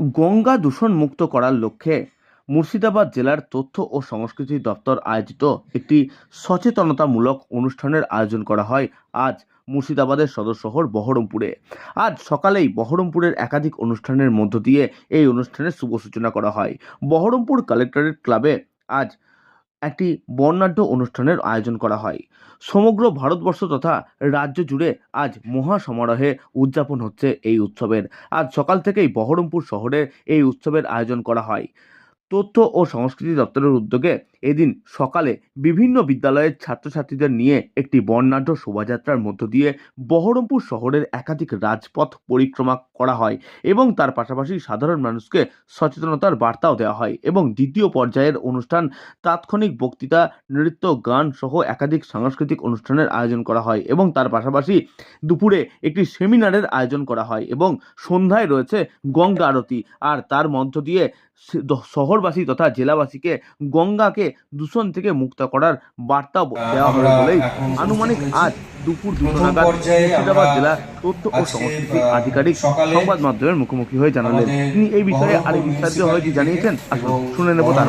গঙ্গা দূষণ মুক্ত করার লক্ষ্যে মুর্শিদাবাদ জেলার তথ্য ও সংস্কৃতি দপ্তর আয়োজিত একটি সচেতনতামূলক অনুষ্ঠানের আয়োজন করা হয় আজ মুর্শিদাবাদের সদর শহর বহরমপুরে। আজ সকালেই বহরমপুরের একাধিক অনুষ্ঠানের মধ্য দিয়ে এই অনুষ্ঠানের শুভ সূচনা করা হয়। বহরমপুর কালেক্টরেট ক্লাবে আজ একটি বর্ণাঢ্য অনুষ্ঠানের আয়োজন করা হয়। সমগ্র ভারতবর্ষ তথা রাজ্য জুড়ে আজ মহা সমারোহে উদযাপন হচ্ছে এই উৎসবের। আজ সকাল থেকেই বহরমপুর শহরে এই উৎসবের আয়োজন করা হয়। তথ্য ও সংস্কৃতি দপ্তরের উদ্যোগে এদিন সকালে বিভিন্ন বিদ্যালয়ের ছাত্রছাত্রীদের নিয়ে একটি বর্ণাঢ্য শোভাযাত্রার মধ্য দিয়ে বহরমপুর শহরের একাধিক রাজপথ পরিক্রমা করা হয় এবং তার পাশাপাশি সাধারণ মানুষকে সচেতনতার বার্তাও দেওয়া হয় এবং দ্বিতীয় পর্যায়ের অনুষ্ঠান তাৎক্ষণিক বক্তৃতা, নৃত্য, গান সহ একাধিক সাংস্কৃতিক অনুষ্ঠানের আয়োজন করা হয় এবং তার পাশাপাশি দুপুরে একটি সেমিনারের আয়োজন করা হয় এবং সন্ধ্যায় রয়েছে গঙ্গা আরতি আর তার মধ্য দিয়ে শহরবাসী তথা জেলাবাসীকে গঙ্গাকে দূষণ থেকে মুক্ত করার বার্তা দেওয়া হবে আমরা বলেই আনুমানিক আজ। দুপুর দুটো নাগাদ মুর্শিদাবাদ জেলা তথ্য ও সংস্কৃতি আধিকারিক সংবাদ মাধ্যমের মুখোমুখি হয়ে জানালেন। তিনি এই বিষয়ে আরেক বিস্তারিত হয়ে কি জানিয়েছেন? আসুন শুনে নেব তার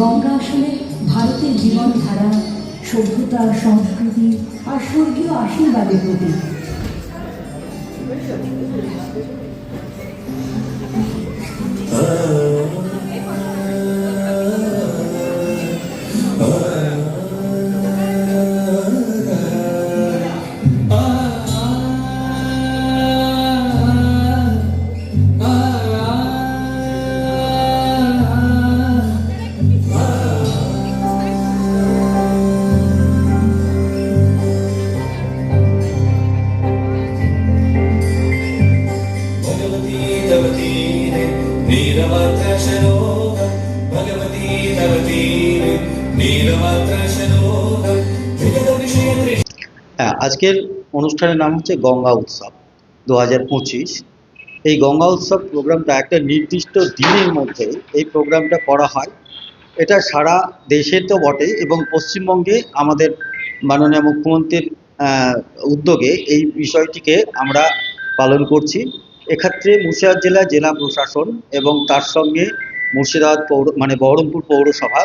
গঙ্গা আসলে ভারতের জীবনধারা সভ্যতা সংস্কৃতি আর স্বর্গীয় আশীর্বাদের প্রতীক। হ্যাঁ, আজকের অনুষ্ঠানের নাম হচ্ছে গঙ্গা উৎসব দু হাজার পঁচিশ। এই গঙ্গা উৎসব প্রোগ্রামটা একটা নির্দিষ্ট দিনের মধ্যে এই প্রোগ্রামটা করা হয়। এটা সারা দেশে তো বটে এবং পশ্চিমবঙ্গে আমাদের মাননীয় মুখ্যমন্ত্রীর উদ্যোগে এই বিষয়টিকে আমরা পালন করছি। এক্ষেত্রে মুর্শিদাবাদ জেলা জেলা প্রশাসন এবং তার সঙ্গে মুর্শিদাবাদ পৌর মানে বহরমপুর পৌরসভা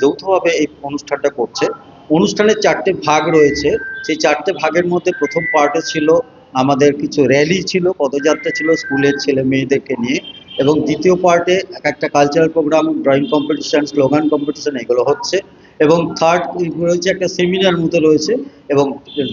যৌথভাবে এই অনুষ্ঠানটা করছে। অনুষ্ঠানের চারটে ভাগ রয়েছে। সেই চারটে ভাগের মধ্যে প্রথম পার্টে ছিল আমাদের কিছু র্যালি ছিল পদযাত্রা ছিল স্কুলের ছেলে মেয়েদেরকে নিয়ে এবং দ্বিতীয় পার্টে এক একটা cultural programme drawing competition slogan competition এগুলো হচ্ছে এবং থার্ড রয়েছে একটা সেমিনার মতো রয়েছে এবং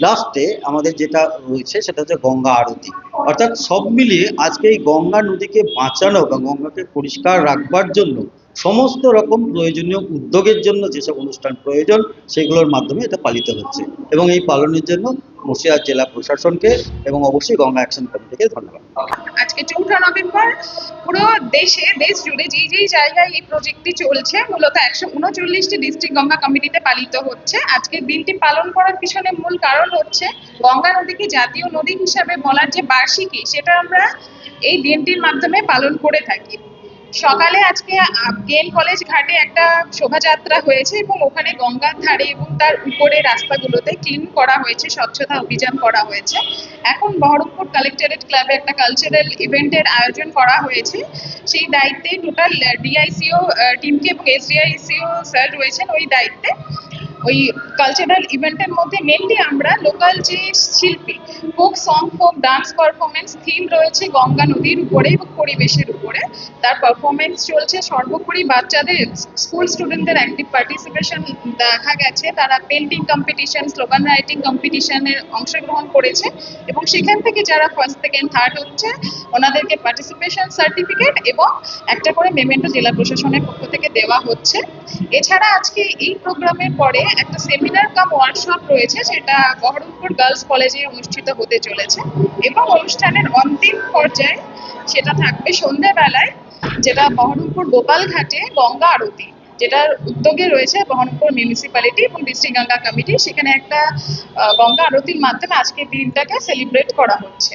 লাস্টে আমাদের যেটা রয়েছে সেটা হচ্ছে গঙ্গা আরতি। অর্থাৎ সব মিলিয়ে আজকে এই গঙ্গা নদীকে বাঁচানো বা গঙ্গাকে পরিষ্কার রাখবার জন্য সমস্ত রকম প্রয়োজনীয় উদ্যোগের জন্য যেসব অনুষ্ঠান প্রয়োজন, সেগুলোর মাধ্যমে এটা পালিত হচ্ছে এবং এই পালনের জন্য মুর্শিদাবাদ জেলা প্রশাসনকে এবং অবশ্যই গঙ্গা অ্যাকশন কমিটিকে ধন্যবাদ। আজকে চৌঠা নভেম্বর, পুরো দেশে, দেশ জুড়ে যেই যেই জায়গায় এই প্রজেক্টটি চলছে, মূলত একশো উনচল্লিশটি ডিস্ট্রিক্ট গঙ্গা কমিটিতে পালিত হচ্ছে। আজকের দিনটি পালন করার পিছনে মূল কারণ হচ্ছে গঙ্গা নদীকে জাতীয় নদী হিসাবে বলার যে বার্ষিকী, সেটা আমরা এই দিনটির মাধ্যমে পালন করে থাকি। সকালে আজকে গেন কলেজ ঘাটে একটা শোভাযাত্রা হয়েছে এবং ওখানে গঙ্গার ধারে এবং তার উপরে রাস্তাগুলোতে ক্লিন করা হয়েছে, স্বচ্ছতা অভিযান করা হয়েছে। এখন বহরমপুর কালেক্টরেট ক্লাবে একটা কালচারাল ইভেন্টের আয়োজন করা হয়েছে। সেই দায়িত্বে টোটাল ডিআইসিও টিমকে এবং এসডিআইসিও স্যার রয়েছেন ওই দায়িত্বে। ওই কালচারাল ইভেন্টের মধ্যে মেনলি আমরা লোকাল যে শিল্পী folk song folk dance performance theme রয়েছে গঙ্গা নদীর উপরে এবং পরিবেশের উপরে। তার পারফরমেন্স চলছে সর্বোপরি বাচ্চাদের স্কুল স্টুডেন্টদের অ্যাক্টিভ পার্টিসিপেশন দেখা গেছে। তারা পেন্টিং কম্পিটিশন স্লোগান রাইটিং কম্পিটিশনের অংশগ্রহণ করেছে এবং সেখান থেকে যারা ফার্স্ট সেকেন্ড থার্ড হচ্ছে, ওনাদেরকে পার্টিসিপেশন সার্টিফিকেট এবং একটা করে মেমেন্টো জেলা প্রশাসনের পক্ষ থেকে দেওয়া হচ্ছে। এছাড়া আজকে এই প্রোগ্রামের পরে একটা সেমিনার কাম ওয়ার্কশপ রয়েছে, সেটা বহরমপুর গার্লস কলেজে অনুষ্ঠিত হতে চলেছে এবং অনুষ্ঠানের অন্তিম পর্যায়ে সেটা থাকবে সন্ধ্যেবেলায়, যেটা বহরমপুর গোপালঘাটে গঙ্গা আরতি, যেটার উদ্যোগে রয়েছে বহরমপুর মিউনিসিপ্যালিটি এবং ডিস্ট্রিক্ট গঙ্গা কমিটি সেখানে একটা গঙ্গা আরতির মাধ্যমে আজকের দিনটাকে সেলিব্রেট করা হচ্ছে।